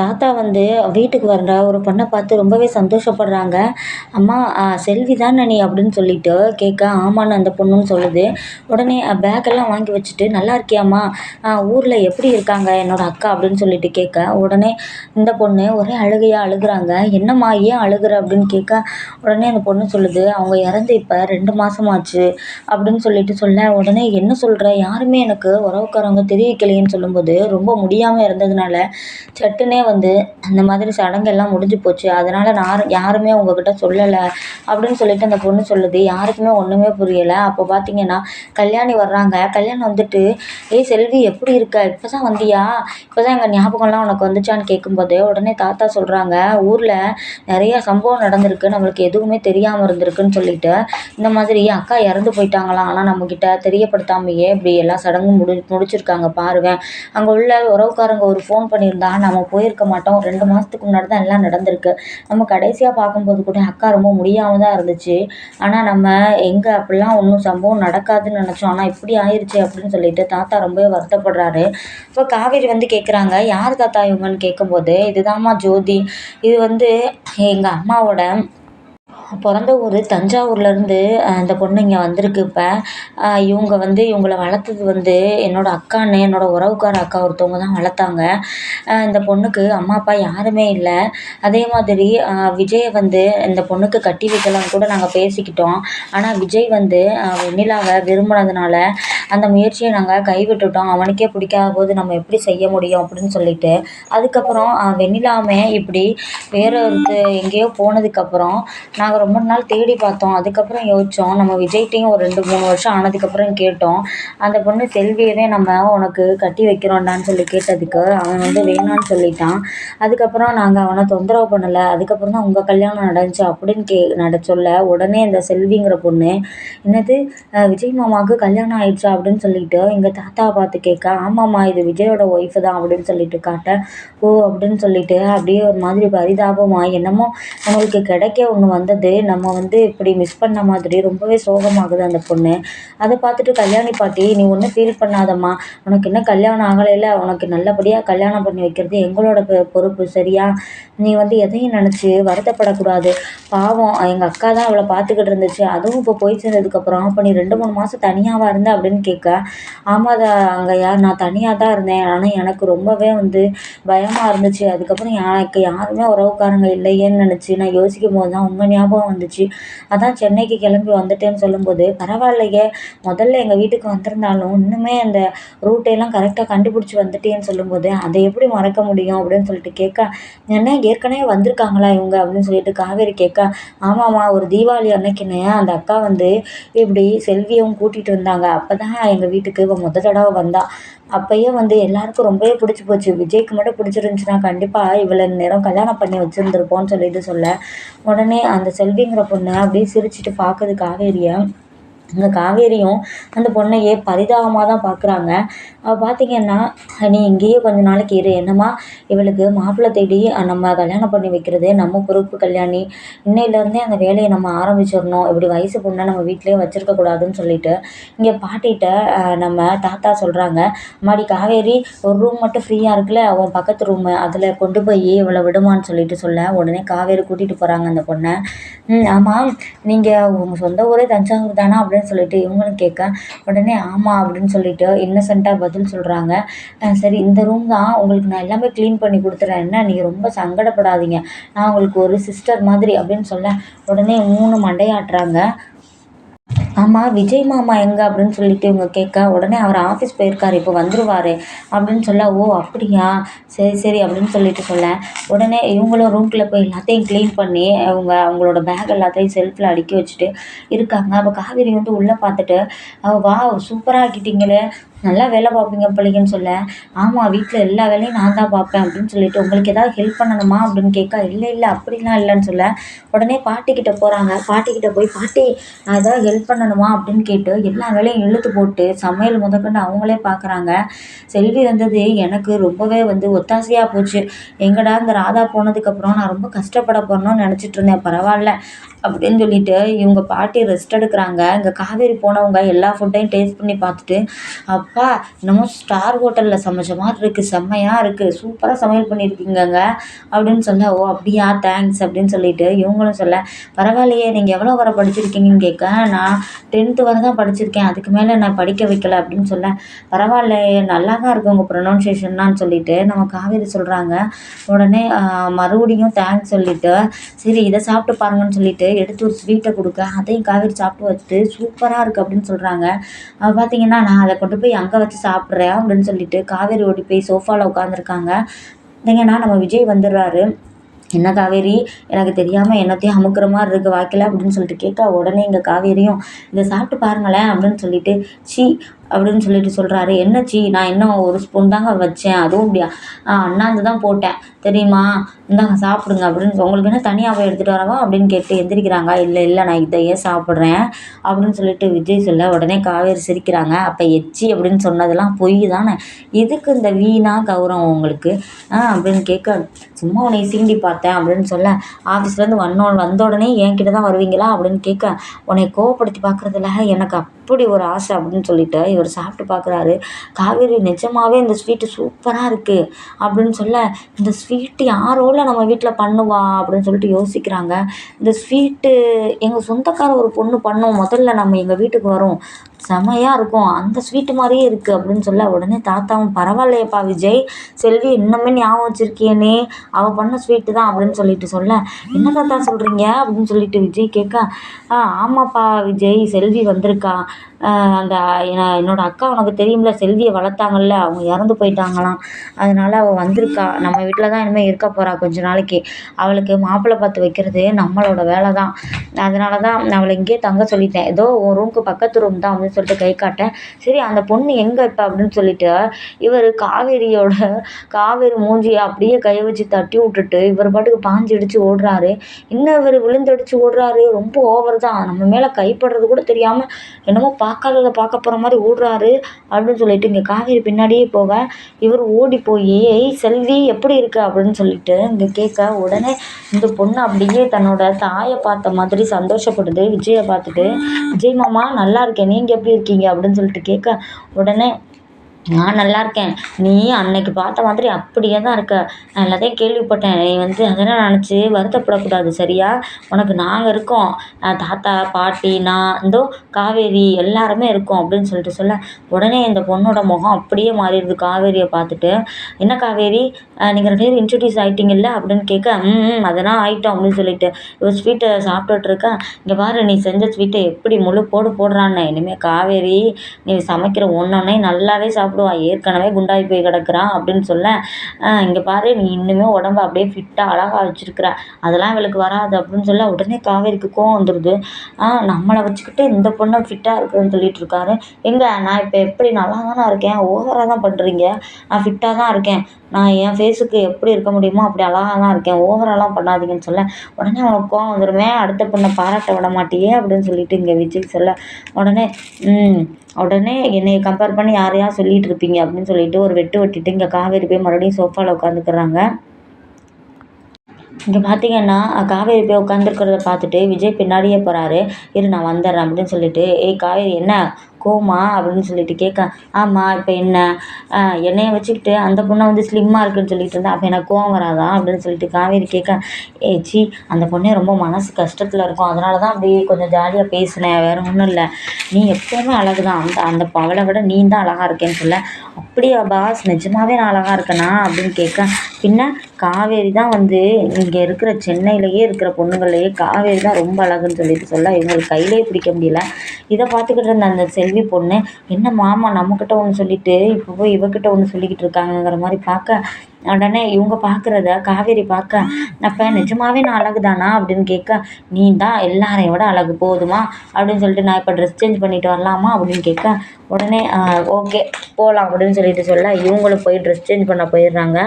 தாத்தா வந்து வீட்டுக்கு வர்ற ஒரு பொண்ணை பார்த்து ரொம்பவே சந்தோஷப்படுறாங்க. அம்மா செல்வி தானே நீ? அப்படின்னு சொல்லிட்டு கேட்க ஆமான்னு அந்த பொண்ணுன்னு சொல்லுது. உடனே பேக்கெல்லாம் வாங்கி வச்சுட்டு நல்லா இருக்கியாம்மா? ஊரில் எப்படி இருக்காங்க? என்னோட அக்கா அப்படின்னு சொல்லிட்டு கேட்க உடனே இந்த பொண்ணு ஒரே அழுகையாக அழுகுறாங்க. என்னம்மா ஏன் அழுகுற? அப்படின்னு கேட்க உடனே அந்த பொண்ணு சொல்லுது அவங்க இறந்து இப்போ ரெண்டு மாதமாச்சு அப்படின்னு சொல்லிட்டு சொல்ல உடனே என்ன சொல்கிற யாருமே எனக்கு உறவுக்காரவங்க தெரிவிக்கலையேன்னு சொல்லும்போது ரொம்ப முடியாமல் இருந்ததுனால சட்டுனே வந்து அந்த மாதிரி சடங்கெல்லாம் முடிஞ்சு போச்சு. அதனால் நான் யாருமே உங்ககிட்ட சொல்லலை. அப்படின்னு சொல்லிட்டு அந்த பொண்ணு சொல்லுது. யாருக்குமே ஒன்றுமே புரியலை. அப்போ பார்த்தீங்கன்னா கல்யாணி வர்றாங்க. கல்யாணம் வந்துட்டு ஏய் செல்வி எப்படி இருக்க? இப்போ தான் வந்தியா? இப்போ தான் எங்கள் ஞாபகம்லாம் உனக்கு வந்துச்சான்னு கேட்கும்போது உடனே தாத்தா சொல்கிறாங்க ஊரில் நிறைய சம்பவம் நடந்திருக்கு. நம்மளுக்கு எதுவுமே தெரியாமல் இருந்திருக்குன்னு சொல்லிட்டு இந்த மாதிரி அக்கா இறந்து போயிட்டாங்களாம். ஆனால் நம்மக்கிட்ட தெரியப்படுத்தாமையே இப்படி எல்லா சடங்கும் முடி முடிச்சிருக்காங்க. பாருவேன். அங்கே உள்ள உறவுக்காரங்க ஒரு ஃபோன் பண்ணியிருந்தா நம்ம போயிருக்க இருக்க மாட்டோம். ரெண்டு மாதத்துக்கு முன்னாடி தான் எல்லாம் நடந்திருக்கு. நம்ம கடைசியாக பார்க்கும்போது கூட அக்கா ரொம்ப முடியாமல் தான் இருந்துச்சு. ஆனால் நம்ம எங்கே அப்படிலாம் ஒன்றும் சம்பவம் நடக்காதுன்னு நினச்சோம். ஆனால் இப்படி ஆயிடுச்சு அப்படின்னு சொல்லிட்டு தாத்தா ரொம்பவே வருத்தப்படுறாரு. இப்போ காவேரி வந்து கேட்குறாங்க யார் தாத்தா இவங்கன்னு? கேட்கும்போது இதுதாம்மா ஜோதி. இது வந்து எங்கள் அம்மாவோட பிறந்த ஊர் தஞ்சாவூர்லேருந்து அந்த பொண்ணு இங்கே வந்திருக்கு இப்போ. இவங்க வந்து இவங்கள வளர்த்தது வந்து என்னோடய அக்கான்னு என்னோடய உறவுக்கார அக்கா ஒருத்தவங்க தான் வளர்த்தாங்க. இந்த பொண்ணுக்கு அம்மா அப்பா யாருமே இல்லை. அதே மாதிரி விஜயை வந்து இந்த பொண்ணுக்கு கட்டி வைக்கலாம் கூட நாங்கள் பேசிக்கிட்டோம். ஆனால் விஜய் வந்து வெண்ணிலாவை விரும்பினதுனால அந்த முயற்சியை நாங்கள் கைவிட்டுட்டோம். அவனுக்கே பிடிக்காத போது நம்ம எப்படி செய்ய முடியும் அப்படின்னு சொல்லிட்டு. அதுக்கப்புறம் வெண்ணிலாமே இப்படி வேற ஒரு எங்கேயோ போனதுக்கப்புறம் நாங்கள் ரொம்ப நாள் தேடி பார்த்தோம். அதுக்கப்புறம் யோசித்தோம் நம்ம விஜய்கிட்டையும் ஒரு ரெண்டு மூணு வருஷம் ஆனதுக்கப்புறம் கேட்டோம். அந்த பொண்ணு செல்வியவே நம்ம உனக்கு கட்டி வைக்கிறோண்டான்னு சொல்லி கேட்டதுக்கு அவன் வந்து வேணான்னு சொல்லிட்டான். அதுக்கப்புறம் நாங்கள் அவனை தொந்தரவு பண்ணலை. அதுக்கப்புறம் தான் உங்கள் கல்யாணம் நடந்துச்சு அப்படின்னு கே நட சொல்ல உடனே இந்த செல்விங்கிற பொண்ணு என்னது விஜய் மாமாவுக்கு கல்யாணம் ஆயிடுச்சா? அப்படின்னு சொல்லிட்டு எங்கள் தாத்தாவை பார்த்து கேட்க ஆமாம்மா இது விஜயோட ஒய்ஃபு தான். அப்படின்னு சொல்லிட்டு காட்ட ஓ அப்படின்னு சொல்லிட்டு அப்படியே ஒரு மாதிரி பரிதாபமாக என்னமோ நம்மளுக்கு கிடைக்க ஒன்று வந்து வந்தது. நம்ம வந்து இப்படி மிஸ் பண்ண மாதிரி ரொம்பவே சோகமாகுது அந்த பொண்ணு. அதை பார்த்துட்டு கல்யாணி பாட்டி நீ ஒன்றும் ஃபீல் பண்ணாதம்மா. உனக்கு இன்னும் கல்யாணம் ஆகலையில். உனக்கு நல்லபடியாக கல்யாணம் பண்ணி வைக்கிறது எங்களோட பொறுப்பு. சரியா? நீ வந்து எதையும் நினச்சி வருத்தப்படக்கூடாது. பாவம் எங்கள் அக்கா தான் அவளை பார்த்துக்கிட்டு இருந்துச்சு. அதுவும் இப்போ போய் சேர்ந்ததுக்கப்புறம் அப்போ நீ ரெண்டு மூணு மாதம் தனியாகவா இருந்த? அப்படின்னு கேட்க ஆமாம் அங்கே நான் தனியாக தான் இருந்தேன். ஆனால் எனக்கு ரொம்பவே வந்து பயமாக இருந்துச்சு. அதுக்கப்புறம் எனக்கு யாருமே உறவுக்காரங்க இல்லையேன்னு நினச்சி நான் யோசிக்கும் போது தான் உண்மை ஞாபகம் வந்துச்சு. அதான் சென்னைக்கு கிளம்பி வந்துட்டேன்னு சொல்லும்போது பரவாயில்லையே முதல்ல எங்கள் வீட்டுக்கு வந்திருந்தாலும் இன்னுமே அந்த ரூட்டையெல்லாம் கரெக்டாக கண்டுபிடிச்சி வந்துட்டேன்னு சொல்லும்போது அதை எப்படி மறக்க முடியும் அப்படின்னு சொல்லிட்டு கேட்க என்ன ஏற்கனவே வந்திருக்காங்களா இவங்க? அப்படின்னு சொல்லிட்டு காவேரி கேட்க ஆமாம்மா ஒரு தீபாவளி அன்னைக்குன்னு அந்த அக்கா வந்து இப்படி செல்வியும் கூட்டிகிட்டு வந்தாங்க அப்போ தான் எங்கள் வீட்டுக்கு இவள் முத தடவை வந்தாள் அப்பயே வந்து எல்லாருக்கும் ரொம்பவே பிடிச்சி போச்சு. விஜய்க்கு மட்டும் பிடிச்சிருந்துச்சின்னா கண்டிப்பாக இவ்வளோ நேரம் கல்யாணம் பண்ணி வச்சுருந்துருப்போம்னு சொல்லிட்டு சொல்ல. உடனே அந்த செல்விங்கிற பொண்ணை அப்படியே சிரிச்சிட்டு பார்க்குது காவேரியை அந்த காவேரியும் அந்த பொண்ணையே பரிதாபமாக தான் பார்க்குறாங்க அவள் பார்த்திங்கன்னா நீ இங்கேயே கொஞ்ச நாளைக்கு இரு. என்னம்மா இவளுக்கு மாப்பிள்ளை தேடி நம்ம கல்யாணம் பண்ணி வைக்கிறது நம்ம பொறுப்பு கல்யாணி. இன்னையிலேருந்தே அந்த வேலையை நம்ம ஆரம்பிச்சிடணும். இப்படி வயசு பொண்ணை நம்ம வீட்டிலேயே வச்சுருக்கக்கூடாதுன்னு சொல்லிட்டு இங்கே பாட்டிகிட்ட நம்ம தாத்தா சொல்கிறாங்க மாடி காவேரி ஒரு ரூம் மட்டும் ஃப்ரீயாக இருக்குல்ல? அவன் பக்கத்து ரூமு அதில் கொண்டு போய் இவளை விடுமான்னு சொல்லிட்டு சொல்ல உடனே காவேரி கூட்டிகிட்டு போகிறாங்க அந்த பொண்ணை. ஆமாம் நீங்கள் உங்கள் சொந்த ஊரே தஞ்சாவூர் தானா அப்படின்னு சொல்லிட்டு இவங்களும் கேட்க உடனே ஆமாம் அப்படின்னு சொல்லிட்டு இன்னசென்ட்டாக பதில் சொல்கிறாங்க சரி இந்த ரூம் தான் உங்களுக்கு நான் எல்லாமே க்ளீன் பண்ணி கொடுத்துறேன். என்ன நீங்கள் ரொம்ப சங்கடப்படாதீங்க. நான் உங்களுக்கு ஒரு சிஸ்டர் மாதிரி அப்படின்னு சொல்ல உடனே மூணு மண்டையாட்டுறாங்க. ஆமாம் விஜய் மாமா எங்கே அப்படின்னு சொல்லிட்டு இவங்க கேட்க உடனே அவர் ஆஃபீஸ் போயிருக்காரு இப்போ வந்துருவார் அப்படின்னு சொல்ல ஓ அப்படியா? சரி சரி அப்படின்னு சொல்லிட்டு சொல்ல. உடனே இவங்களும் ரூம்குள்ளே போய் எல்லாத்தையும் க்ளீன் பண்ணி அவங்க அவங்களோட பேக் எல்லாத்தையும் செல்ஃபில் அடுக்கி வச்சுட்டு இருக்காங்க. அப்போ காவேரி வந்து உள்ளே பார்த்துட்டு வா சூப்பராக ஆக்கிட்டீங்களே. நல்லா வேலை பார்ப்பீங்க பிள்ளைங்கன்னு சொல்ல. ஆமாம் வீட்டில் எல்லா வேலையும் நான் தான் பார்ப்பேன் அப்படின்னு சொல்லிட்டு உங்களுக்கு ஏதாவது ஹெல்ப் பண்ணணுமா அப்படின்னு கேட்க இல்லை இல்லை அப்படிலாம் இல்லைன்னு சொல்ல. உடனே பாட்டிக்கிட்ட போகிறாங்க பாட்டிக்கிட்ட போய் பாட்டி நான் ஏதாவது ஹெல்ப் பண்ணணுமா? அப்படின்னு கேட்டு எல்லா வேலையும் இழுத்து போட்டு சமையல் முதற்கொண்டு அவங்களே பார்க்குறாங்க. செல்வி வந்தது எனக்கு ரொம்பவே வந்து ஒத்தாசையாக போச்சு. எங்கடா இந்த ராதா போனதுக்கப்புறம் நான் ரொம்ப கஷ்டப்பட போகிறோன்னு நினச்சிட்டு இருந்தேன். பரவாயில்ல. அப்படின்னு சொல்லிட்டு இவங்க பாட்டி ரெஸ்ட் எடுக்கிறாங்க. இங்கே காவேரி போனவங்க எல்லா ஃபுட்டையும் டேஸ்ட் பண்ணி பார்த்துட்டு அப்பா என்னமோ ஸ்டார் ஹோட்டலில் சமைச்ச மாதிரி இருக்குது செம்மையாக இருக்குது சூப்பராக சமையல் பண்ணியிருக்கீங்கங்க அப்படின்னு சொல்ல ஓ அப்படியா தேங்க்ஸ் அப்படின்னு சொல்லிட்டு இவங்களும் சொல்ல பரவாயில்லையே நீங்கள் எவ்வளோ வர படிச்சிருக்கீங்கன்னு கேட்க நான் டென்த்து வரை தான் படிச்சிருக்கேன். அதுக்கு மேலே நான் படிக்க வைக்கல. அப்படின்னு சொல்ல பரவாயில்ல நல்லா தான் இருக்குது உங்கள் ப்ரொனவுன்சியேஷன்லாம் சொல்லிட்டு நம்ம காவேரி சொல்கிறாங்க உடனே மறுபடியும் தேங்க்ஸ் சொல்லிட்டு சரி இதை சாப்பிட்டு பாருங்கன்னு சொல்லிட்டு எடுத்து ஒரு ஸ்வீட்டை கொடுக்க அதையும் காவேரி சாப்பிட்டு வச்சுட்டு சூப்பராக இருக்குது அப்படின்னு சொல்கிறாங்க பார்த்தீங்கன்னா நான் அதை கொண்டு போய் அங்கே வச்சு சாப்பிட்றேன் அப்படின்னு சொல்லிட்டு காவேரி ஓடி போய் சோஃபாவில் உட்காந்துருக்காங்க இல்லைங்கன்னா நம்ம விஜய் வந்துடுறாரு. என்ன காவேரி? எனக்கு தெரியாமல் என்னத்தையும் அமுக்கிற மாதிரி இருக்குது வாய்க்கல அப்படின்னு சொல்லிட்டு கேட்க உடனே இங்கே காவேரியும் இதை சாப்பிட்டு பாருங்களேன் அப்படின்னு சொல்லிட்டு சி அப்படின்னு சொல்லிட்டு சொல்கிறாரு என்ன சி நான் இன்னும் ஒரு ஸ்பூன் தாங்க வச்சேன். அதுவும் இப்படியா அண்ணாந்து தான் போட்டேன். தெரியுமா? இந்தாங்க சாப்பிடுங்க அப்படின்னு உங்களுக்கு என்ன தனியாக போய் எடுத்துகிட்டு வரவா அப்படின்னு கேட்டு எந்திரிக்கிறாங்க. இல்லை இல்லை நான் இதையே சாப்பிட்றேன்? அப்படின்னு சொல்லிட்டு விஜய் சொல்ல உடனே காவேரி சிரிக்கிறாங்க. அப்போ எச்சி அப்படின்னு சொன்னதெல்லாம் பொய் தானே? எதுக்கு இந்த வீணா கௌரவம் உங்களுக்கு? ஆ அப்படின்னு கேட்க சும்மா உன்னை சீண்டி பார்த்தேன் அப்படின்னு சொல்ல ஆஃபீஸ்லேருந்து வந்தோட வந்த உடனே என்கிட்ட தான் வருவீங்களா அப்படின்னு கேட்க உன்னை கோவப்படுத்தி பார்க்குறதுல எனக்கு அப்படி ஒரு ஆசை அப்படின்னு சொல்லிட்டு இவர் சாப்பிட்டு பார்க்குறாரு. காவேரி நிஜமாவே இந்த ஸ்வீட்டு சூப்பராக இருக்குது அப்படின்னு சொல்ல இந்த ஸ்வீட்டு யாரோல நம்ம வீட்டில் பண்ணுவா அப்படின்னு சொல்லிட்டு யோசிக்கிறாங்க. இந்த ஸ்வீட்டு எங்கள் சொந்தக்கார ஒரு பொண்ணு பண்ணும். முதல்ல நம்ம எங்கள் வீட்டுக்கு வரும். செமையாக இருக்கும். அந்த ஸ்வீட்டு மாதிரியே இருக்குது அப்படின்னு சொல்ல உடனே தாத்தாவும் பரவாயில்லையப்பா விஜய் செல்வி இன்னுமே ஞாபகம் வச்சுருக்கியனே அவள் பண்ண ஸ்வீட்டு தான் அப்படின்னு சொல்லிட்டு சொல்ல என்ன தாத்தா சொல்கிறீங்க அப்படின்னு சொல்லிட்டு விஜய் கேட்க ஆ ஆமாப்பா விஜய் செல்வி வந்திருக்கா. அந்த என்னோடய அக்கா உனக்கு தெரியும்ல செல்வியை வளர்த்தாங்கல்ல அவங்க இறந்து போயிட்டாங்களாம். அதனால் அவள் வந்திருக்கா. நம்ம வீட்டில் தான் இனிமேல் இருக்க போகிறா கொஞ்ச நாளைக்கு. அவளுக்கு மாப்பிள்ளை பார்த்து வைக்கிறது நம்மளோட வேலை தான் அதனால தான் நான் அவளை இங்கேயே தங்க சொல்லிட்டேன். ஏதோ ஒரு ரூமுக்கு பக்கத்து ரூம் தான் அப்படின்னு சொல்லிட்டு கை காட்டேன். சரி அந்த பொண்ணு எங்கே இப்போ அப்படின்னு சொல்லிட்டு இவர் காவேரியோட காவேரி மூஞ்சியை அப்படியே கையை வச்சு தட்டி விட்டுட்டு இவர் பாட்டுக்கு பாஞ்சு அடித்து ஓடுறாரு. இன்னும் இவர் விழுந்தடிச்சு ஓடுறாரு. ரொம்ப ஓவர் தான். நம்ம மேலே கைப்படுறது கூட தெரியாமல் என்னமோ பார்க்காததை பார்க்க போகிற மாதிரி ஓடுறாரு அப்படின்னு சொல்லிட்டு இங்கே காவேரி பின்னாடியே போக இவர் ஓடி போய் ஏய் செல்வி எப்படி இருக்க? அப்படின்னு சொல்லிட்டு இங்கே கேட்க உடனே இந்த பொண்ணு அப்படியே தன்னோட தாயை பார்த்த மாதிரி சந்தோஷப்படுது. விஜயை பார்த்துட்டு விஜய் மாமா நல்லா இருக்கேன். நீங்கள் எப்படி இருக்கீங்க அப்படின்னு சொல்லிட்டு கேட்க உடனே நான் நல்லா இருக்கேன். நீ அன்னைக்கு பார்த்த மாதிரி அப்படியே தான் இருக்க. நான் எல்லாத்தையும் கேள்விப்பட்டேன். நீ வந்து அதெல்லாம் நினச்சி வருத்தப்படக்கூடாது சரியா? உனக்கு நாங்கள் இருக்கோம். தாத்தா பாட்டி நான் இந்தோ காவேரி எல்லாருமே இருக்கோம் அப்படின்னு சொல்லிட்டு சொல்ல. உடனே இந்த பொண்ணோட முகம் அப்படியே மாறிடுது. காவேரியை பார்த்துட்டு என்ன காவேரி? நீங்கள் ரெண்டு பேரும் இன்ட்ரடியூஸ் ஆகிட்டீங்கல்ல அப்படின்னு கேட்க ம் அதெல்லாம் ஆகிட்டோம் அப்படின்னு சொல்லிட்டு. ஒரு ஸ்வீட்டை சாப்பிட்டுட்ருக்கேன் இங்கே பாரு நீ செஞ்ச ஸ்வீட்டை எப்படி முழு போடு போடுறான்னு. இனிமேல் காவேரி நீ சமைக்கிற ஒன்றொன்னே நல்லாவே சாப்பிடு சாப்பிடுவான். ஏற்கனவே குண்டாகி போய் கிடக்குறான் அப்படின்னு சொல்ல இங்கே பாரு நீ இன்னுமே உடம்பு அப்படியே ஃபிட்டாக அழகாக வச்சுருக்குற. அதெல்லாம் இவளுக்கு வராது அப்படின்னு சொல்ல உடனே காவேரிக்கு கோவம் வந்துடுது நம்மளை வச்சுக்கிட்டு இந்த பொண்ணை ஃபிட்டாக இருக்குதுன்னு சொல்லிட்டு இருக்காரு. எங்கே நான் இப்போ எப்படி நல்லா தானே இருக்கேன்? ஓவராக தான் பண்ணுறீங்க நான் ஃபிட்டாக தான் இருக்கேன். நான் என் ஃபேஸுக்கு எப்படி இருக்க முடியுமோ அப்படி அழகாக தான் இருக்கேன். ஓவராலாம் பண்ணாதீங்கன்னு சொல்ல உடனே அவனுக்கு கோவம் வந்துடுமே அடுத்த பொண்ணை பாராட்ட விட மாட்டியே அப்படின்னு சொல்லிட்டு இங்கே விஜய் சொல்ல உடனே உடனே என்னை கம்பேர் பண்ணி யாரையா சொல்லிகிட்டு இருப்பீங்க? அப்படின்னு சொல்லிட்டு ஒரு வெட்டு வெட்டிட்டு இங்கே காவேரி போய் மறுபடியும் சோஃபாவில் உட்காந்துக்கிறாங்க இங்கே பார்த்தீங்கன்னா காவேரி போய் உட்காந்துருக்கிறத பார்த்துட்டு விஜய் பின்னாடியே போகிறாரு இரு நான் வந்துடுறேன் அப்படின்னு சொல்லிட்டு ஏய் காவேரி என்ன? கோமா அப்படின்னு சொல்லிட்டு கேட்க ஆமாம் இப்போ என்ன? என்னைய வச்சுக்கிட்டு அந்த பொண்ணை வந்து ஸ்லிம்மாக இருக்குன்னு சொல்லிட்டு இருந்தா அப்போ எனக்கு கோவம் வராதா அப்படின்னு சொல்லிட்டு காவேரி கேட்க ஏ சி அந்த பொண்ணே ரொம்ப மனசு கஷ்டத்தில் இருக்கும். அதனால தான் அப்படியே கொஞ்சம் ஜாலியாக பேசினேன் வேறு ஒன்றும் இல்லை. நீ எப்போவுமே அழகு தான் அந்த அந்த அவளை விட நீ தான் அழகாக இருக்கேன்னு சொல்ல. அப்படியா பாஸ்? நிஜமாவே நான் அழகாக இருக்கேனா? அப்படின்னு கேட்க பின்ன காவேரி தான் வந்து இங்கே இருக்கிற சென்னையிலேயே இருக்கிற பொண்ணுங்கள்லேயே காவேரி தான் ரொம்ப அழகுன்னு சொல்லிட்டு சொல்ல இவங்களுக்கு கையிலே பிடிக்க முடியல. இதை பார்த்துக்கிட்டு இருந்த அந்த செல்வி பொண்ணு என்ன மாமா நம்மக்கிட்ட ஒன்று சொல்லிட்டு இப்போ போய் இவக்கிட்ட ஒன்று சொல்லிக்கிட்டு இருக்காங்கங்கிற மாதிரி பார்க்க உடனே இவங்க பார்க்குறத காவேரி பார்க்க அப்போ நிஜமாவே நான் அழகு தானா அப்படின்னு கேட்க நீ தான் எல்லாரையும் விட அழகு போதுமா? அப்படின்னு சொல்லிட்டு நான் இப்போ ட்ரெஸ் சேஞ்ச் பண்ணிட்டு வரலாமா? அப்படின்னு கேட்க உடனே ஓகே போகலாம் அப்படின்னு சொல்லிட்டு சொல்ல இவங்களும் போய் ட்ரெஸ் சேஞ்ச் பண்ண போயிடுறாங்க.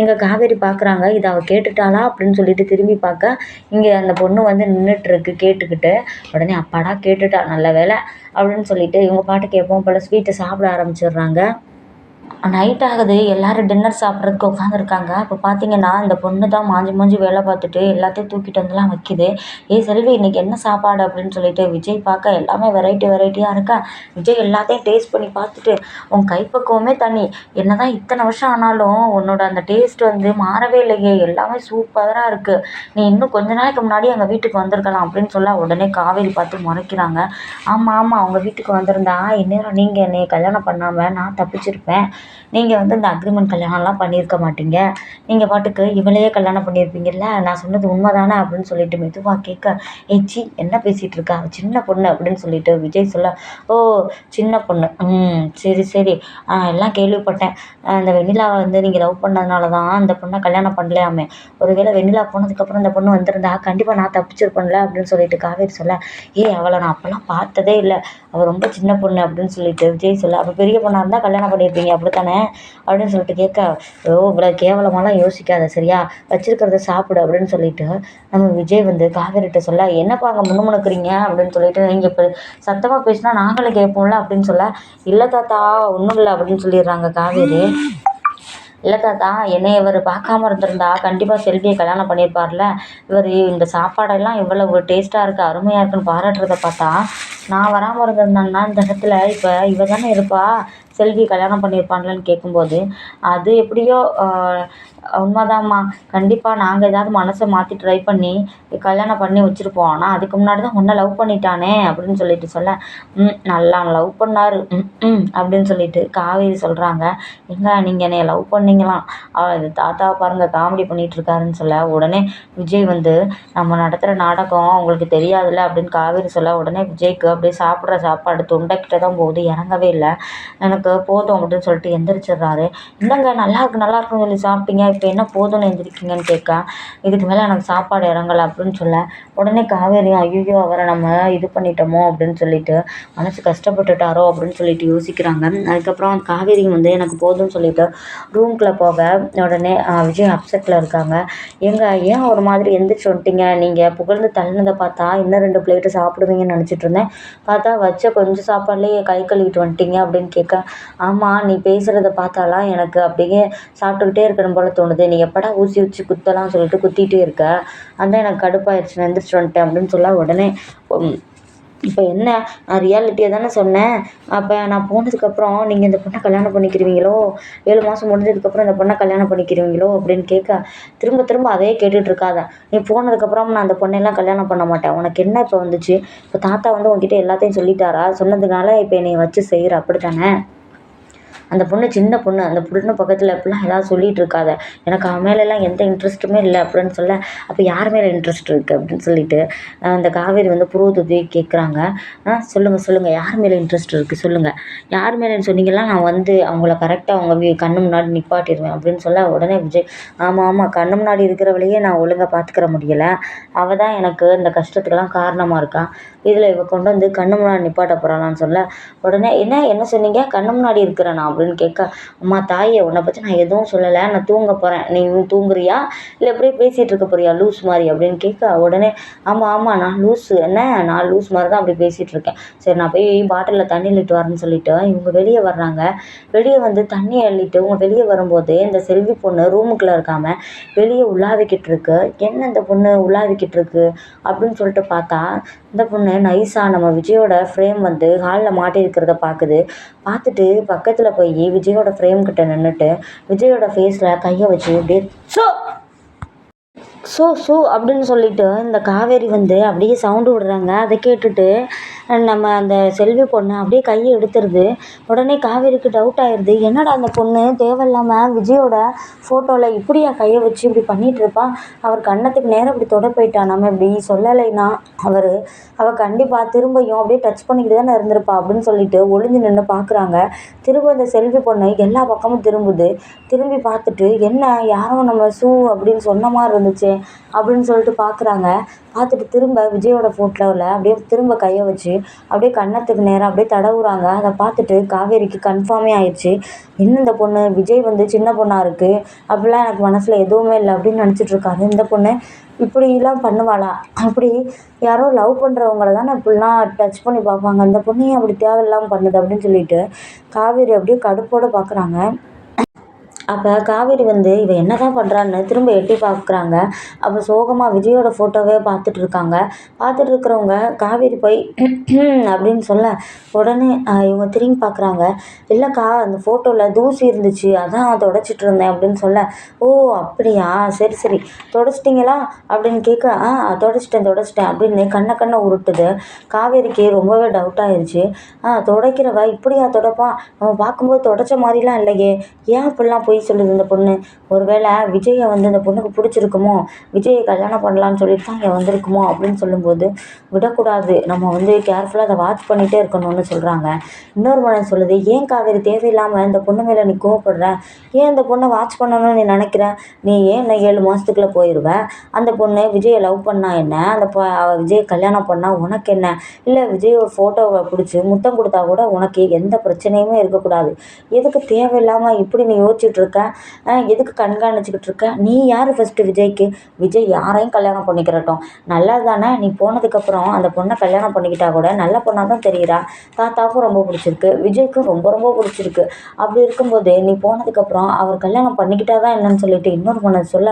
இங்கே காவேரி பார்க்குறாங்க இதை அவள் கேட்டுட்டாளா? அப்படின்னு சொல்லிட்டு திரும்பி பார்க்க இங்கே அந்த பொண்ணு வந்து நின்றுட்டுருக்கு கேட்டுக்கிட்டு உடனே அப்பாடா கேட்டுட்டா நல்ல வேலை அப்படின்னு சொல்லிட்டு இவங்க பாட்டு கேட்போம் போல் ஸ்வீட்டை சாப்பிட ஆரம்பிச்சிடுறாங்க. நைட் ஆகுது. எல்லாரும் டின்னர் சாப்பிட்றதுக்கு உட்காந்துருக்காங்க அப்போ பார்த்தீங்கன்னா இந்த பொண்ணு தான் மாஞ்சி மாஞ்சி வேலை பார்த்துட்டு எல்லாத்தையும் தூக்கிட்டு வந்துலாம் வைக்கிது. ஏய் செல்வி இன்னைக்கு என்ன சாப்பாடு அப்படின்னு சொல்லிட்டு விஜய் பார்க்க எல்லாமே வெரைட்டி வெரைட்டியாக இருக்கா? விஜய் எல்லாத்தையும் டேஸ்ட் பண்ணி பார்த்துட்டு உன் கைப்பக்குவமே தனி. என்ன தான் இத்தனை வருஷம் ஆனாலும் உன்னோட அந்த டேஸ்ட் வந்து மாறவே இல்லையே. எல்லாமே சூப்பராக இருக்குது நீ இன்னும் கொஞ்ச நாளைக்கு முன்னாடி எங்கள் வீட்டுக்கு வந்திருக்கலாம் அப்படின்னு சொல்ல உடனே காவேரி பார்த்து முறைக்கிறாங்க. ஆமாம் ஆமாம் அவங்க வீட்டுக்கு வந்திருந்தா இந்நேரம் நீங்கள் என்னை கல்யாணம் பண்ணாமல் நான் தப்பிச்சிருப்பேன். நீங்கள் வந்து இந்த அக்ரிமெண்ட் கல்யாணம்லாம் பண்ணியிருக்க மாட்டீங்க. நீங்கள் பாட்டுக்கு இவளையே கல்யாணம் பண்ணியிருப்பீங்கல்ல? நான் சொன்னது உண்மை தானே அப்படின்னு சொல்லிட்டு மெதுவாக கேட்க ஏ சி என்ன பேசிகிட்டு இருக்கா? சின்ன பொண்ணு அப்படின்னு சொல்லிட்டு விஜய் சொல்ல ஓ சின்ன பொண்ணு. ம் சரி சரி. எல்லாம் கேள்விப்பட்டேன். அந்த வெண்ணிலாவை வந்து நீங்கள் லவ் பண்ணதுனால தான் அந்த பொண்ணை கல்யாணம் பண்ணலையாமே. ஒருவேளை வெண்ணிலா போனதுக்கப்புறம் அந்த பொண்ணு வந்திருந்தா கண்டிப்பாக நான் தப்பிச்சிருப்பேன்ல அப்படின்னு சொல்லிட்டு காவேரி சொல்ல ஏ அவளை நான் அப்போல்லாம் பார்த்ததே இல்லை. அவள் ரொம்ப சின்ன பொண்ணு அப்படின்னு சொல்லிட்டு விஜய் சொல்ல அப்போ பெரிய பொண்ணாக இருந்தால் கல்யாணம் பண்ணியிருப்பீங்க அப்படி தானே? அப்படின்னு சொல்லிட்டு கேட்க ஓ இவ்வளோ கேவலமாலாம் யோசிக்காத சரியா? வச்சிருக்கிறத சாப்பிடு அப்படின்னு சொல்லிட்டு நம்ம விஜய் வந்து காவேரிட்ட சொல்ல என்னப்பா அங்கே முணுமுணுக்குறீங்க? அப்படின்னு சொல்லிட்டு நீங்கள் இப்போ சத்தமாக பேசினா நாங்களே கேட்போம்ல அப்படின்னு சொல்ல இல்லை தாத்தா ஒன்றும் இல்லை அப்படின்னு சொல்லிடுறாங்க காவேரி. இல்லை தாத்தா என்னை இவர் பார்க்காம இருந்திருந்தா கண்டிப்பாக செல்வியை கல்யாணம் பண்ணியிருப்பார்ல. இவர் இந்த சாப்பாடெல்லாம் இவ்வளவு டேஸ்ட்டாக இருக்குது அருமையாக இருக்குன்னு பாராட்டுறதை பார்த்தா நான் வராமல் இருந்திருந்தேன்னா இந்த இடத்துல இப்போ இவ தானே இருப்பா. செல்வி கல்யாணம் பண்ணியிருப்பாங்களான்னு கேட்கும்போது அது எப்படியோ உண்மைதாம்மா. கண்டிப்பாக நாங்கள் ஏதாவது மனசை மாற்றி ட்ரை பண்ணி கல்யாணம் பண்ணி வச்சுருப்போம். ஆனால் அதுக்கு முன்னாடி தான் உன்னை லவ் பண்ணிட்டானே அப்படின்னு சொல்லிட்டு சொல்ல ம் நல்லா லவ் பண்ணார். ம் ம் அப்படின்னு சொல்லிட்டு காவேரி சொல்கிறாங்க எங்க நீங்கள் என்னை லவ் பண்ணீங்களாம்? இது தாத்தா பாருங்கள் காமெடி பண்ணிகிட்ருக்காருன்னு சொல்ல உடனே விஜய் வந்து நம்ம நடத்துகிற நாடகம் அவங்களுக்கு தெரியாதுல்ல? அப்படின்னு காவேரி சொல்ல உடனே விஜய்க்கு அப்படியே சாப்பிட்ற சாப்பாடு தொண்டைக்கிட்ட தான் போகுது இறங்கவே இல்லை. எனக்கு போதும் அப்படின்னு சொல்லிட்டு எந்திரிச்சிடுறாரு. இல்லைங்க நல்லா இருக்கு நல்லா இருக்குன்னு சொல்லி சாப்பிட்டீங்க. இப்போ என்ன போதும்னு எழுந்திருக்கீங்கன்னு கேட்க இதுக்கு மேலே எனக்கு சாப்பாடு இறங்கலை அப்படின்னு சொல்ல உடனே காவேரி ஐயோ அவரை நம்ம இது பண்ணிட்டோமோ அப்படின்னு சொல்லிட்டு மனசு கஷ்டப்பட்டுட்டாரோ அப்படின்னு சொல்லிட்டு யோசிக்கிறாங்க. அதுக்கப்புறம் காவேரி வந்து எனக்கு போதும்னு சொல்லிட்டு ரூம்குள்ளே போக உடனே விஜய் அப்செட்டில் இருக்காங்க. எங்கள் ஏன் ஒரு மாதிரி எந்திரிச்சு வந்துட்டீங்க? நீங்கள் புகழ்ந்து தள்ளினதை பார்த்தா இன்னும் ரெண்டு பிளேட்டு சாப்பிடுவீங்கன்னு நினச்சிட்டு இருந்தேன். பார்த்தா வச்ச கொஞ்சம் சாப்பாடுலேயே கை கழுவிட்டு வந்துட்டீங்க அப்படின்னு கேட்க ஆமாம் நீ பேசுகிறத பார்த்தாலாம் எனக்கு அப்படியே சாப்பிட்டுக்கிட்டே இருக்கணும் போல தோணும் தோணுது. நீ எப்படா ஊசி வச்சு குத்தலாம் சொல்லிட்டு குத்திகிட்டே இருக்க. அதான் எனக்கு கடுப்பாயிருச்சு. நான் எந்திரிச்சு வந்துட்டேன் அப்படின்னு சொல்ல உடனே இப்போ என்ன? நான் ரியாலிட்டியை தானே சொன்னேன். அப்போ நான் போனதுக்கப்புறம் நீங்கள் இந்த பொண்ணை கல்யாணம் பண்ணிக்கிறீங்களோ ஏழு மாதம் முடிஞ்சதுக்கப்புறம் இந்த பொண்ணை கல்யாணம் பண்ணிக்கிறீங்களோ அப்படின்னு கேட்க திரும்ப திரும்ப அதே கேட்டுட்ருக்காத நீ போனதுக்கப்புறம் நான் அந்த பொண்ணையெல்லாம் கல்யாணம் பண்ண மாட்டேன். உனக்கு என்ன இப்போ வந்துச்சு? இப்போ தாத்தா வந்து உங்ககிட்ட எல்லாத்தையும் சொல்லிட்டாரா? சொன்னதுனால இப்போ என்னை வச்சு செய்கிற அப்படி தானே அந்த பொண்ணு சின்ன பொண்ணு அந்த பொண்ணு பக்கத்தில் இப்படிலாம் ஏதாவது சொல்லிகிட்டு இருக்காத. எனக்கு அவன் மேலெலாம் எந்த இன்ட்ரெஸ்ட்டுமே இல்லை அப்படின்னு சொல்ல அப்போ யார் மேலே இன்ட்ரெஸ்ட் இருக்குது அப்படின்னு சொல்லிட்டு அந்த காவேரி வந்து புரோதவி கேட்குறாங்க ஆ சொல்லுங்கள் சொல்லுங்கள் யார் மேலே இன்ட்ரெஸ்ட் இருக்குது சொல்லுங்கள் யார் மேலேன்னு சொன்னீங்கன்னா நான் வந்து அவங்கள கரெக்டாக அவங்க கண்ணு முன்னாடி நிப்பாட்டிடுவேன் அப்படின்னு சொல்ல உடனே விஜய் ஆமாம் ஆமாம் கண்ணு முன்னாடி இருக்கிறவளையே நான் ஒழுங்காக பார்த்துக்கிற முடியலை. அவள் தான் எனக்கு இந்த கஷ்டத்துக்கெல்லாம் காரணமாக இருக்கான். இதில் இவ கொண்டு வந்து கண்ணு முன்னாடி நிப்பாட்ட போகிறாளான்னு சொல்ல உடனே என்ன என்ன சொன்னீங்க? கண்ணு முன்னாடி இருக்கிறேனா? அப்படின்னு கேட்க அம்மா தாயே உன்னை பற்றி நான் எதுவும் சொல்லலை. நான் தூங்க போகிறேன் நீ தூங்குறியா? இல்லை எப்படியே பேசிகிட்டு இருக்க போறியா லூஸ் மாதிரி? அப்படின்னு கேட்க உடனே ஆமாம் ஆமாம் நான் லூஸு என்ன? நான் லூஸ் மாதிரி தான் அப்படி பேசிகிட்டு இருக்கேன். சரி நான் போய் பாட்டிலில் தண்ணி அள்ளிட்டு வரேன்னு சொல்லிட்டு இவங்க வெளியே வர்றாங்க. வெளியே வந்து தண்ணி அள்ளிட்டு இவங்க வெளியே வரும்போது இந்த செல்வி பொண்ணு ரூமுக்குள்ளே இருக்காமல் வெளியே உள்ளாவிக்கிட்டு இருக்கு. என்ன இந்த பொண்ணு உள்ளாவிக்கிட்டு இருக்கு? அப்படின்னு சொல்லிட்டு பார்த்தா இந்த பொண்ணு நைஸாக நம்ம விஜயோட ஃப்ரேம் வந்து ஹாலில் மாட்டியிருக்கிறத பார்க்குது பார்த்துட்டு பக்கத்தில் போய் விஜயோட ஃப்ரேம் கிட்ட நின்றுட்டு விஜயோட ஃபேஸில் கையை வச்சு அப்படியே ஸோ ஸோ ஸோ அப்படின்னு சொல்லிட்டு இந்த காவேரி வந்து அப்படியே சவுண்டு விடுறாங்க. அதை கேட்டுட்டு நம்ம அந்த செல்வி பொண்ணு அப்படியே கையை எடுத்துருது. உடனே காவேரிக்கு டவுட் ஆயிடுது என்னடா அந்த பொண்ணு? தேவையில்லாமல் விஜயோட ஃபோட்டோவில் இப்படியா கையை வச்சு இப்படி பண்ணிகிட்ருப்பா அவர் கண்ணத்துக்கு நேரம் இப்படி தொட போயிட்டா நம்ம இப்படி சொல்லலைன்னா அவர் அவள் கண்டிப்பாக திரும்பியும் அப்படியே டச் பண்ணிக்கிட்டு தானே இருந்திருப்பா அப்படின்னு சொல்லிட்டு ஒளிஞ்சு நின்று பார்க்குறாங்க திரும்ப இந்த செல்வி பொண்ணு எல்லா பக்கமும் திரும்புது. திரும்பி பார்த்துட்டு என்ன யாரும் நம்ம ஷூ அப்படின்னு சொன்ன மாதிரி இருந்துச்சு அப்படின்னு சொல்லிட்டு பார்க்குறாங்க பார்த்துட்டு திரும்ப விஜயோட ஃபோட்டோவில் அப்படியே திரும்ப கையை வச்சு அப்படியே கன்னத்துக்கு நேராக அப்படியே தடவுறாங்க. அதை பார்த்துட்டு காவேரிக்கு கன்ஃபார்மே ஆயிடுச்சு. என்ன இந்த பொண்ணு? விஜய் வந்து சின்ன பொண்ணாக இருக்குது அப்படிலாம் எனக்கு மனசில் எதுவுமே இல்லை அப்படின்னு நினச்சிட்ருக்காரு இந்த பொண்ணு இப்படிலாம் பண்ணுவாளா? அப்படி யாரோ லவ் பண்ணுறவங்கள தானே இப்படிலாம் டச் பண்ணி பார்ப்பாங்க. அந்த பொண்ணையும் அப்படி தேவையில்லாமல் பண்ணுது? அப்படின்னு சொல்லிட்டு காவேரி அப்படியே கடுப்போடு பார்க்குறாங்க அப்போ காவேரி வந்து இவ என்னதான் பண்ணுறான்னு திரும்ப எட்டி பார்க்குறாங்க அப்போ சோகமாக விஜயோட ஃபோட்டோவே பார்த்துட்டு இருக்காங்க. பார்த்துட்டு இருக்கிறவங்க காவேரி போய் அப்படின்னு சொல்ல உடனே இவங்க திரும்பி பார்க்குறாங்க இல்லைக்கா அந்த ஃபோட்டோவில் தூசி இருந்துச்சு. அதான் தொடச்சிட்டு இருந்தேன் அப்படின்னு சொல்ல ஓ அப்படியா? சரி சரி. தொடச்சிட்டிங்களா? அப்படின்னு கேட்க ஆ தொடச்சிட்டேன் தொடச்சிட்டேன் அப்படின்னு கண்ணை கண்ணை உருட்டுது. காவேரிக்கு ரொம்பவே டவுட் ஆயிடுச்சு ஆ துடைக்கிறவ இப்படியா துடைப்பா? நம்ம பார்க்கும்போது தொடச்ச மாதிரிலாம் இல்லையே. ஏன் அப்படிலாம் போய் சொல்லுது இந்த பொண்ணு. ஒருவேளை விஜயை வந்து இந்த பொண்ணுக்கு பிடிச்சிருக்குமோ? விஜயை கல்யாணம் பண்ணலான்னு சொல்லிட்டு தான் இங்கே வந்திருக்குமோ? அப்படின்னு சொல்லும்போது விடக்கூடாது. நம்ம வந்து கேர்ஃபுல்லாக அதை வாட்ச் பண்ணிகிட்டே இருக்கணும்னு சொல்கிறாங்க இன்னொரு மனம் சொல்லுது ஏன் காவேரி தேவையில்லாமல் இந்த பொண்ணு மேலே நீ கோவப்படுற? ஏன் இந்த பொண்ணை வாட்ச் பண்ணணும்னு நீ நினைக்கிற? நீ ஏன் இன்னும் ஏழு மாதத்துக்குள்ளே போயிடுவ அந்த பொண்ணு விஜயை லவ் பண்ணா என்ன? அந்த பொ விஜயை கல்யாணம் பண்ணால் உனக்கு என்ன? இல்லை விஜய் ஒரு ஃபோட்டோவை பிடிச்சி முத்தம் கொடுத்தா கூட உனக்கு எந்த பிரச்சனையுமே இருக்கக்கூடாது. எதுக்கு தேவையில்லாமல் இப்படி நீ யோசிச்சுட்டு இருக்க? எதுக்கு கண்காணிச்சுக்கிட்டு இருக்க? நீ யார் ஃபஸ்ட்டு விஜய்க்கு? விஜய் யாரையும் கல்யாணம் பண்ணிக்கிறட்டும். நல்லது தானே நீ போனதுக்கப்புறம் அந்த பொண்ணை கல்யாணம் பண்ணிக்கிட்டா கூட நல்ல பொண்ணாக தான் தெரியுறா. தாத்தாவுக்கும் ரொம்ப பிடிச்சிருக்கு விஜய்க்கும் ரொம்ப ரொம்ப பிடிச்சிருக்கு. அப்படி இருக்கும்போது நீ போனதுக்கப்புறம் அவர் கல்யாணம் பண்ணிக்கிட்டா தான் என்னன்னு சொல்லிட்டு இன்னொரு பொண்ணை சொல்ல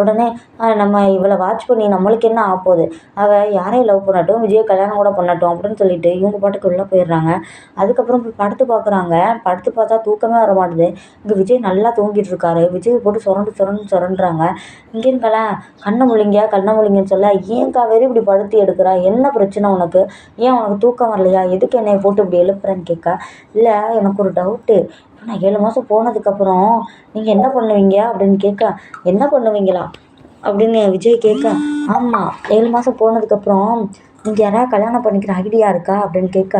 உடனே நம்ம இவளை வாட்ச் பண்ணி நம்மளுக்கு என்ன ஆகப்போகுது அவள் யாரையும் லவ் பண்ணட்டும் விஜய் கல்யாணம் கூட பண்ணட்டும் அப்படின்னு சொல்லிட்டு இவங்க பாட்டுக்கு உள்ளே போயிடுறாங்க. அதுக்கப்புறம் போய் படுத்து பார்க்குறாங்க படுத்து பார்த்தா தூக்கமே வர மாட்டேது இங்கே விஜய் நல்லா தூங்கிட்டு இருக்காரு விஜய் போட்டு சுரண்டு சுரண்டு சுரண்டுறாங்க. இங்கேருங்களேன் கண்ணை முழிங்க கண்ணை முழிங்கன்னு சொல்ல ஏன் காவேரி இப்படி படுத்து எடுக்கிறா? என்ன பிரச்சனை உனக்கு? ஏன் உனக்கு தூக்கம் வரலையா? எதுக்கு என்னை போட்டு இப்படி எழுப்புறேன்னு கேட்க? இல்லை எனக்கு ஒரு டவுட்டு நான் ஏழு மாதம் போனதுக்கப்புறம் நீங்கள் என்ன பண்ணுவீங்க? அப்படின்னு கேட்க. என்ன பண்ணுவீங்களா? அப்படின்னு விஜய் கேட்க. ஆமாம் ஏழு மாதம் போனதுக்கப்புறம் நீங்கள் யாராவது கல்யாணம் பண்ணிக்கிற ஐடியா இருக்கா? அப்படின்னு கேட்க.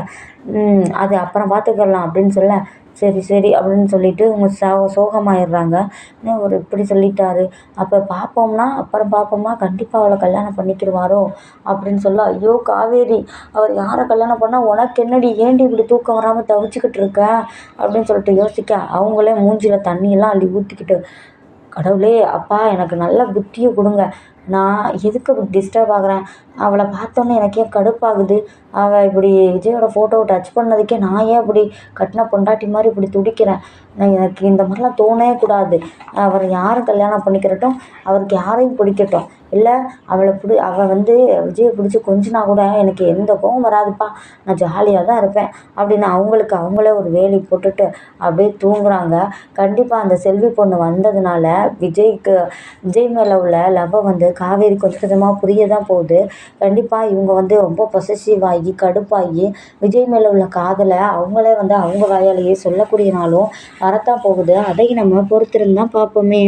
அது அப்புறம் பார்த்துக்கலாம் அப்படின்னு சொல்ல. சரி சரி அப்படின்னு சொல்லிட்டு அவங்க சோ சோகமாயிடுறாங்க. என்ன ஒரு இப்படி சொல்லிட்டாரு. அப்போ பார்ப்போம்னா அப்புறம் பார்ப்போம்னா கண்டிப்பாக அவளை கல்யாணம் பண்ணிக்கிடுவாரோ அப்படின்னு சொல்ல ஐயோ காவேரி அவர் யாரை கல்யாணம் பண்ணால் உனக்கு என்னடி ஏண்டி இப்படி தூக்கம் வராமல் தவிச்சிக்கிட்டு இருக்க? அப்படின்னு சொல்லிட்டு யோசிக்க அவங்களே மூஞ்சியில் தண்ணியெல்லாம் அள்ளி ஊற்றிக்கிட்டு கடவுளே அப்பா எனக்கு நல்ல புத்தியை கொடுங்க. நான் எதுக்கு டிஸ்டர்ப் ஆகுறேன்? அவளை பார்த்தோன்னே எனக்கே கடுப்பாகுது. அவள் இப்படி விஜயோட ஃபோட்டோவை டச் பண்ணதுக்கே நான் ஏன் இப்படி கட்டின பொண்டாட்டி மாதிரி இப்படி துடிக்கிறேன்? நான் எனக்கு இந்த மாதிரிலாம் தோணவே கூடாது. அவர் யாரும் கல்யாணம் பண்ணிக்கிறட்டும் அவருக்கு யாரையும் பிடிக்கட்டும். இல்லை அவளை பிடி அவள் வந்து விஜயை பிடிச்சி கொஞ்சினா கூட எனக்கு எந்த கோவம் வராதுப்பா. நான் ஜாலியாக தான் இருப்பேன் அப்படின்னு அவங்களுக்கு அவங்களே ஒரு வேலி போட்டுட்டு அப்படியே தூங்குறாங்க. கண்டிப்பாக அந்த செல்வி பொண்ணு வந்ததுனால விஜய்க்கு விஜய் மேலே உள்ள லவ்வை வந்து காவேரி கொஞ்சம் கொஞ்சமாக புரிய தான் போகுது. கண்டிப்பாக இவங்க வந்து ரொம்ப பொசசிவ் ஆகி கடுப்பாகி விஜய் மேலே உள்ள காதலை அவங்களே வந்து அவங்க வாயாலேயே சொல்லக்கூடிய நாளும் வரத்தான் போகுது. அதை நம்ம பொறுத்திருந்து தான் பார்ப்போமே.